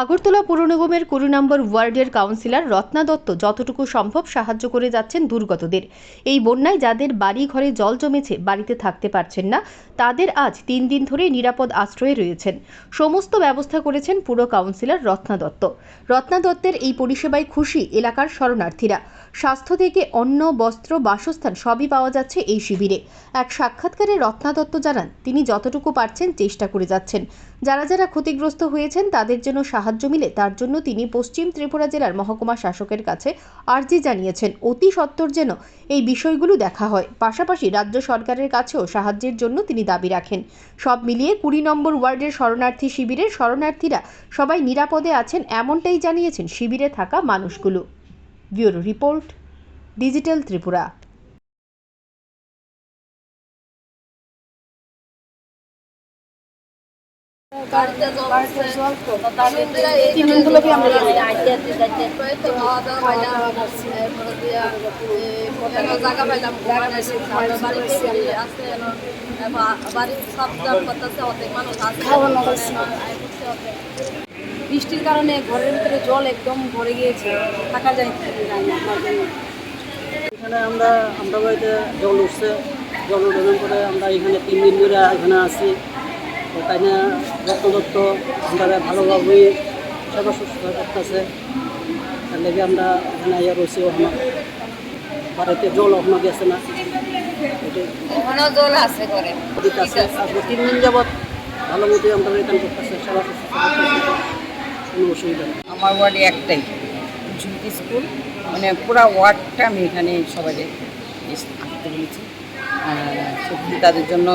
আগরতলা পুর নিগমের কুড়ি নম্বর ওয়ার্ডের কাউন্সিলর রত্না দত্ত যতটুকু সম্ভব সাহায্য করে যাচ্ছেন দুর্গতদের। এই বন্যায় যাদের বাড়ি ঘরে জল জমেছে, বাড়িতে থাকতে পারছেন না, তাদের আজ তিন দিন ধরে নিরাপদ আশ্রয়ে রয়েছেন। সমস্ত ব্যবস্থা করেছেন পুর কাউন্সিলর রত্না দত্ত। রত্না দত্তের এই পরিষেবায় খুশি এলাকার শরণার্থীরা। স্বাস্থ্য থেকে অন্ন, বস্ত্র, বাসস্থান সবই পাওয়া যাচ্ছে এই শিবিরে। এক সাক্ষাৎকারে রত্না দত্ত জানান, তিনি যতটুকু পারছেন চেষ্টা করে যাচ্ছেন। যারা যারা ক্ষতিগ্রস্ত হয়েছেন, তাদের জন্য সাহায্য মিলে তার জন্য তিনি পশ্চিম ত্রিপুরা জেলার মহকুমা শাসকের কাছে আর্জি জানিয়েছেন। অতি সত্বর যেন এই বিষয়গুলো দেখা হয়। পাশাপাশি রাজ্য সরকারের কাছেও সাহায্যের জন্য তিনি দাবি রাখেন। সব মিলিয়ে কুড়ি নম্বর ওয়ার্ডের শরণার্থী শিবিরের শরণার্থীরা সবাই নিরাপদে আছেন, এমনটাই জানিয়েছেন শিবিরে থাকা মানুষগুলো। ব্যুরো রিপোর্ট ডিজিটাল ত্রিপুরা তিন দিন হলো কি আমরা খাওয়ানো হয়েছে। বৃষ্টির কারণে ঘরের ভিতরে জল একদম ভরে গিয়েছে থাকা যায় এখানে আমরা আমরা বাড়িতে জল উঠছে জল উঠানোর পরে আমরা এখানে তিন দিন ধরে এখানে আছি। তাই না রক্ত দত্ত আমরা ভালোভাবে সেবা শুশ্রূষা করতেছে। তার লেগে আমরা এখানে আইয়া রয়েছি ওখানে। বাড়িতে জল ওখানে গেছে না। জল আছে তিন দিন যাবৎ ভালো মতোই আমরা এখানে করতেছে সেবা শুশ্রূষা করতেছে। কোনো অসুবিধা নেই। আমার ওয়ার্ডে একটাই ঝুঁকি স্কুল মানে পুরো ওয়ার্ডটা আমি এখানে সবাই আসতে বলেছি। সত্যি তাদের জন্য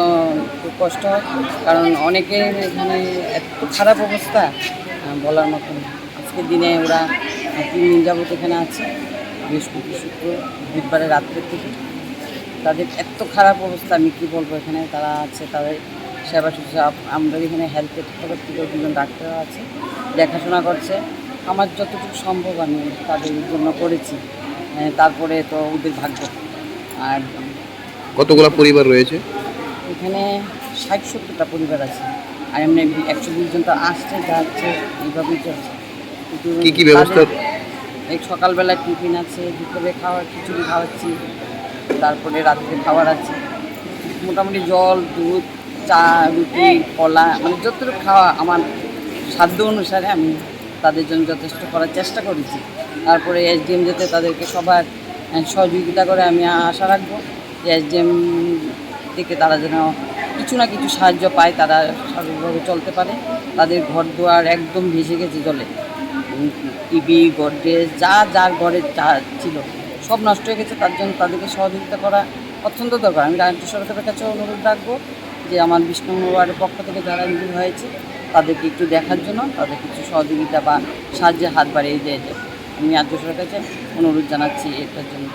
খুব কষ্ট হয়, কারণ অনেকের এখানে এত খারাপ অবস্থা বলার মতন আজকের দিনে ওরা তিন দিন যাবত এখানে আছে, বৃহস্পতি, শুক্র বুধবারে রাত্রের থেকে। তাদের এত খারাপ অবস্থা, আমি কী বলব এখানে? তারা আছে তাদের সেবা শুশ্রূষা আমরা এখানে হেলথের তরফ থেকে দুজন ডাক্তারও আছে দেখাশোনা করছে। আমার যতটুকু সম্ভব আমি তাদের জন্য করেছি। তারপরে তো ওদের ভাগ্য। আর কতগুলো পরিবার রয়েছে? এখানে ষাট সত্তরটা পরিবার আছে। আর এমনি একশো বিশ জন তো আসছে যাচ্ছে এইভাবেই চলছে। কি কি ব্যবস্থা? এই সকালবেলা টিফিন আছে দুপুরে খাওয়ার খিচুড়ি খাওয়াচ্ছি তারপরে রাত্রে খাবার আছে। মোটামুটি জল দুধ চা, রুটি, কলা মানে যতটুকু খাওয়া আমার সাধ্য অনুসারে আমি তাদের জন্য যথেষ্ট করার চেষ্টা করেছি। তারপরে এস এসডিএম যাতে তাদেরকে সবার সহযোগিতা করে আমি আশা রাখব যে এসডিএম থেকে তারা যেন কিছু না কিছু সাহায্য পায়, তারা স্বাভাবিকভাবে চলতে পারে। তাদের ঘর দুয়ার একদম ভেসে গেছে জলে। টিভি গডরেজ যা, যার ঘরে যা ছিল, সব নষ্ট হয়ে গেছে। তার জন্য তাদেরকে সহযোগিতা করা অত্যন্ত দরকার। আমি রাজ্য সরকারের কাছে অনুরোধ রাখব যে আমার বিষ্ণু ওয়ার্ডের পক্ষ থেকে যারা ইনভুল হয়েছে, তাদেরকে একটু দেখার জন্য, তাদের কিছু সহযোগিতা বা সাহায্যে হাত বাড়িয়ে দিয়ে যায় আমি রাজ্য সরকারের কাছে অনুরোধ জানাচ্ছি এটার জন্য।